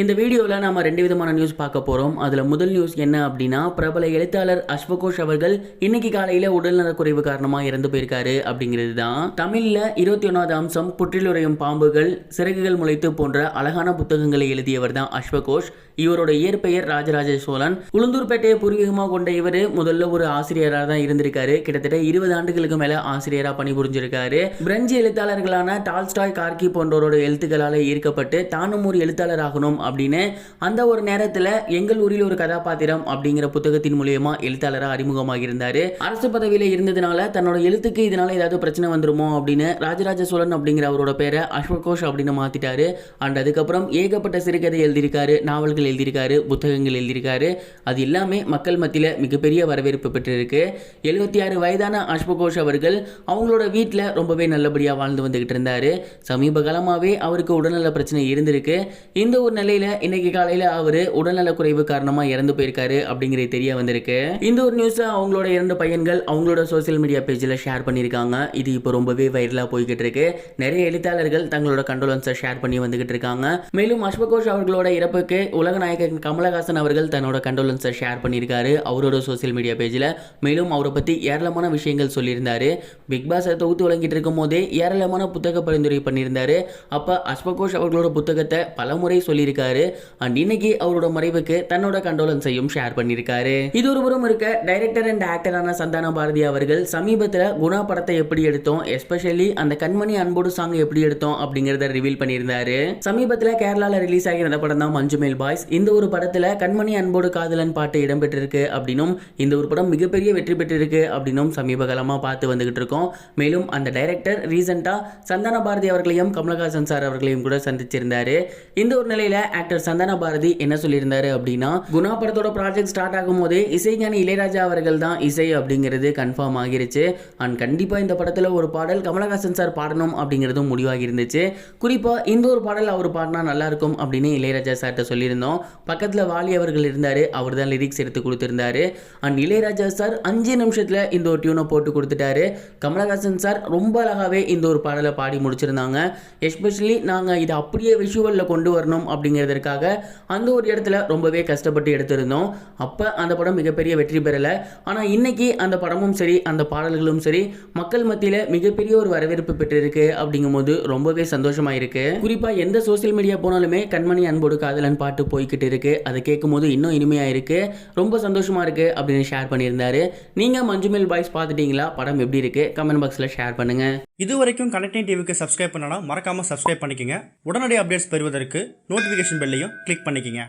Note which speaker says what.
Speaker 1: இந்த வீடியோவில் நாம ரெண்டு விதமான நியூஸ் பார்க்க போகிறோம் அதில் முதல் நியூஸ் என்ன அப்படின்னா பிரபல எழுத்தாளர் அஸ்வகோஷ் அவர்கள் இன்னைக்கு காலையில் உடல்நலக்குறைவு காரணமாக இறந்து போயிருக்காரு அப்படிங்கிறது தான் தமிழில் இருபத்தி ஒன்றாவது அம்சம் புற்றிலுறையும் பாம்புகள் சிறகுகள் முளைத்து போன்ற அழகான புத்தகங்களை எழுதியவர் தான் அஸ்வகோஷ் இவரோட இயற்பெயர் ராஜராஜ சோழன் உளுந்தூர்பேட்டையை பூர்வீகமாக கொண்ட இவர் முதல்ல ஒரு ஆசிரியராக தான் இருந்திருக்காரு. கிட்டத்தட்ட இருபது ஆண்டுகளுக்கு மேலே ஆசிரியராக பணிபுரிஞ்சிருக்காரு. பிரெஞ்சு எழுத்தாளர்களான டால்ஸ்டாய் கார்கி போன்றவரோட எழுத்துக்களால் ஈர்க்கப்பட்டு தானும் ஒரு எழுத்தாளர் ஆகணும் அப்படின்னு அந்த ஒரு நேரத்தில் எங்கள் ஊரில் ஒரு கதாபாத்திரம் அப்படிங்கிற புத்தகத்தின் மூலியமா எழுத்தாளராக அறிமுகமாக இருந்தார். அரசு பதவியில் இருந்ததுனால தன்னோட எழுத்துக்கு இதனால ஏதாவது பிரச்சனை வந்துருமோ அப்படின்னு ராஜராஜ சோழன் அப்படிங்கிற அவரோட பேரை அஸ்வகோஷ் அப்படின்னு மாத்திட்டாரு. அண்ட் அதுக்கப்புறம் ஏகப்பட்ட சிறுகதை எழுதியிருக்காரு நாவல்கள் எழுதியிருக்காரு புத்தகங்கள் எழுதியிருக்காரு. அது எல்லாமே மக்கள் மத்தியில் மிகப்பெரிய வரவேற்பு பெற்றிருக்கு. எழுபத்தி ஆறு வயதான அஸ்வகோஷ் அவர்கள் அவங்களோட வீட்டில் ரொம்பவே நல்லபடியாக வாழ்ந்து வந்துகிட்டு இருந்தாரு. சமீப காலமாகவே அவருக்கு உடல்நல பிரச்சனை இருந்திருக்கு. இந்த ஒரு நிலையில் இன்னைக்கு காலையில் அவர் உடல்நல குறைவு காரணமாக இறந்து போயிருக்காரு அப்படிங்கிறது தெரிய வந்திருக்கு. இந்த ஒரு நியூஸை அவங்களோட இரண்டு பையன்கள் அவங்களோட சோஷியல் மீடியா பேஜில் ஷேர் பண்ணியிருக்காங்க. இது இப்போ ரொம்பவே வைரலாக போய்கிட்டு இருக்கு. நிறைய எழுத்தாளர்கள் தங்களோட கண்டோலன்ஸை ஷேர் பண்ணி வந்துகிட்டு இருக்காங்க. மேலும் அஸ்வகோஷ் அவர்களோட இறப்புக்கு உலக நாயகன் கமலஹாசன் அவர்கள் தன்னோட கண்டோலன்ஸை ஷேர் பண்ணியிருக்காரு அவரோட சோஷியல் மீடியா பேஜில் மேலும் அவரை பற்றி ஏராளமான விஷயங்கள் சொல்லியிருந்தாரு. பிக் பாஸை தொகுத்து வழங்கிட்டு இருக்கும் போதே ஏராளமான புத்தக பரிந்துரை பண்ணியிருந்தாரு. அப்போ அஸ்வகோஷ் அவர்களோட புத்தகத்தை பலமுறை சொல்லியிருக்காரு. அண்ட் இன்னைக்கு அவரோட மறைவுக்கு தன்னோட கண்டோலன்ஸையும் ஷேர் பண்ணியிருக்காரு. இது ஒரு புறம் இருக்க டைரக்டர் அண்ட் ஆக்டரான சந்தான பாரதி அவர்கள் சமீபத்தில் குணா படத்தை எப்படி எடுத்தோம் எஸ்பெஷலி அந்த கண்மணி அன்போடு சாங் எப்படி எடுத்தோம் அப்படிங்கிறத ரிவீல் பண்ணியிருந்தாரு. சமீபத்தில் கேரளாவில் ரிலீஸ் ஆகிய அந்த படம் தான் மஞ்சுமேல் பாய்ஸ். இந்த ஒரு படத்தில் கண்மணி அன்போடு காதலன் பாட்டு இடம்பெற்றிருக்கு அப்படின்னும் இந்த ஒரு படம் மிகப்பெரிய வெற்றி பெற்றிருக்கு அப்படின்னும் சமீப காலமாக பார்த்து வந்துகிட்டு இருக்கோம். மேலும் அந்த டைரக்டர் ரீசெண்டாக சந்தான பாரதி அவர்களையும் கமலஹாசன் சார் அவர்களையும் கூட சந்திச்சிருந்தாரு. இந்த ஒரு நிலையில ஆக்டர் சந்தன பாரதி என்ன சொல்லியிருந்தாரு அப்படின்னா குணா படத்தோட ப்ராஜெக்ட் ஸ்டார்ட் ஆகும் போதே இசைஞானி இளையராஜா அவர்கள் தான் இசை அப்படிங்கிறது கன்ஃபார்ம் ஆகிருச்சு. அண்ட் கண்டிப்பாக இந்த படத்தில் ஒரு பாடல் கமலஹாசன் சார் பாடணும் அப்படிங்கிறதும் முடிவாகி இருந்துச்சு குறிப்பாக இந்த ஒரு பாடல் அவர் பாடினா நல்லா இருக்கும் அப்படின்னு இளையராஜா சார்கிட்ட சொல்லியிருந்தோம். பக்கத்தில் வாலி அவர்கள் இருந்தார் அவர் தான் லிரிக்ஸ் எடுத்து கொடுத்துருந்தாரு. அண்ட் இளையராஜா சார் அஞ்சு நிமிஷத்தில் இந்த ஒரு டியூனை போட்டு கொடுத்துட்டாரு. கமலஹாசன் சார் ரொம்ப அழகாகவே இந்த ஒரு பாடலை பாடி முடிச்சிருந்தாங்க. எஸ்பெஷலி நாங்கள் இதை அப்படியே விஷுவலில் கொண்டு வரணும் அப்படிங்கிறதுக்காக அந்த ஒரு இடத்துல ரொம்பவே கஷ்டப்பட்டு எடுத்திருந்தோம். அப்போ அந்த படம் மிகப்பெரிய வெற்றி பெறலை. ஆனால் இன்னைக்கு அந்த படமும் சரி அந்த பாடல்களும் சரி மக்கள் மத்தியில் மிகப்பெரிய ஒரு வரவேற்பு பெற்றிருக்கு அப்படிங்கும்போது ரொம்பவே சந்தோஷமா இருக்கு குறிப்பாக எந்த சோசியல் மீடியா போனாலுமே கண்மணி அன்போடு காதலன் பாட்டு போய்கிட்டு இருக்கு. அதை கேட்கும்போது இன்னும் இனிமையாக இருக்கு ரொம்ப சந்தோஷமா இருக்கு அப்படின்னு ஷேர் பண்ணியிருந்தாரு. நீங்க மஞ்சுமேல் பாய்ஸ் பார்த்துட்டீங்களா? படம் எப்படி இருக்கு? கமெண்ட் பாக்ஸில் ஷேர் பண்ணுங்க.
Speaker 2: இது வரைக்கும் கனெக்டிங் டிவிக்கு சப்ஸ்கிரைப் பண்ணனா மறக்காம சப்ஸ்கிரைப் பண்ணிக்கங்க. உடனடி அப்டேட்ஸ் பெறுவதற்கு நோட்டிஃபிகேஷன் நோட்டிஃபிகேஷன் பெல்லையும் கிளிக் பண்ணிக்கங்க.